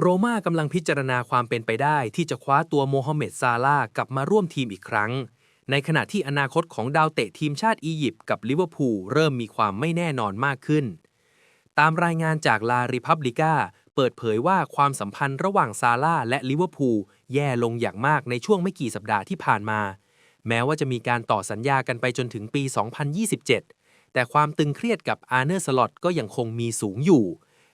โรม่ากำลังพิจารณาความเป็นไปได้ที่จะคว้าตัวโมฮัมเหม็ดซาลากลับมาร่วมทีมอีกครั้ง ในขณะที่อนาคตของดาวเตะทีมชาติอียิปต์กับลิเวอร์พูลเริ่มมีความไม่แน่นอนมากขึ้น ตามรายงานจากลาริพับลิก้าเปิดเผยว่าความสัมพันธ์ระหว่างซาลาและลิเวอร์พูลแย่ลงอย่างมากในช่วงไม่กี่สัปดาห์ที่ผ่านมา แม้ว่าจะมีการต่อสัญญากันไปจนถึงปี 2027 แต่ความตึงเครียดกับอาร์เนอร์สลอตก็ยังคงมีสูงอยู่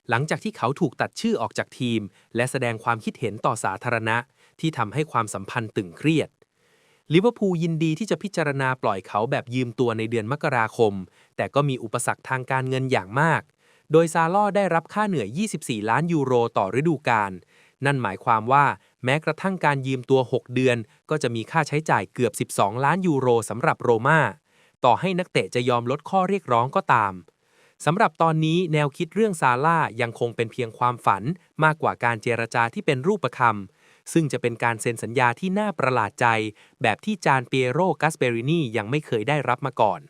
หลังจากที่เขาถูกตัดชื่อออกจากทีม และแสดงความคิดเห็นต่อสาธารณะ ที่ทำให้ความสัมพันธ์ตึงเครียดลิเวอร์พูลยินดีที่จะพิจารณาปล่อยเขาแบบยืมตัวในเดือนมกราคม แต่ก็มีอุปสรรคทางการเงินอย่างมาก โดยซาลอได้รับค่าเหนื่อย 24 ล้านยูโรต่อฤดูกาล นั่นหมายความว่าแม้กระทั่งการยืมตัว 6 เดือน ก็จะมีค่าใช้จ่ายเกือบ 12 ล้านยูโรสำหรับโรม่า ต่อให้นักเตะจะยอมลดข้อเรียกร้องก็ตาม สำหรับตอนนี้แนวคิดเรื่องซาร่ายังคงเป็นเพียงความฝันมากกว่าการเจรจาที่เป็นรูปคำซึ่งจะเป็นการเซ็นสัญญาที่น่าประหลาดใจ แบบที่จานเปียโรกัสเปรินียังไม่เคยได้รับมาก่อน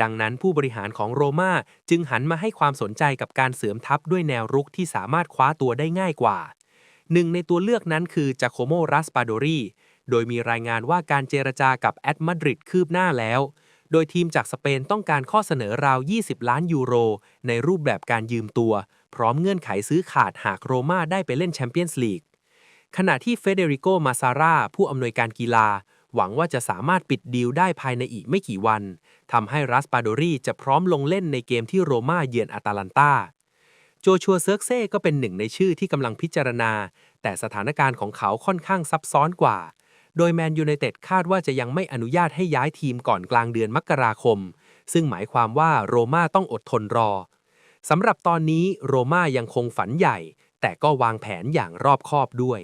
ดังนั้นผู้บริหารของโรม่าจึงหันมาให้ความสนใจกับการเสริมทัพด้วยแนวรุกที่สามารถคว้าตัวได้ง่ายกว่า หนึ่งในตัวเลือกนั้นคือจาโคโมรัสปาโดรีโดยมีรายงานว่าการเจรจากับแอตมาดริดคืบหน้าแล้ว โดยทีมจากสเปนต้องการข้อเสนอราว 20 ล้านยูโร ในรูปแบบการยืมตัว พร้อมเงื่อนไขซื้อขาดหากโรม่าได้ไปเล่นแชมเปี้ยนส์ลีก ขณะที่เฟเดริโก มาซาร่า ผู้อำนวยการกีฬา หวังว่าจะสามารถปิดดีลได้ภายในอีกไม่กี่วัน ทำให้รัสปาโดรีจะพร้อมลงเล่นในเกมที่โรม่าเยือนอาตาลันตาโจชัวเซิร์กเซ่ก็เป็นหนึ่งในชื่อที่กำลังพิจารณา แต่สถานการณ์ของเขาค่อนข้างซับซ้อนกว่า โดยแมนยูไนเต็ดคาดว่าจะยังไม่อนุญาตให้ย้ายทีมก่อนกลางเดือนมกราคม ซึ่งหมายความว่าโรม่าต้องอดทนรอสำหรับตอนนี้โรม่ายังคงฝันใหญ่ แต่ก็วางแผนอย่างรอบคอบด้วย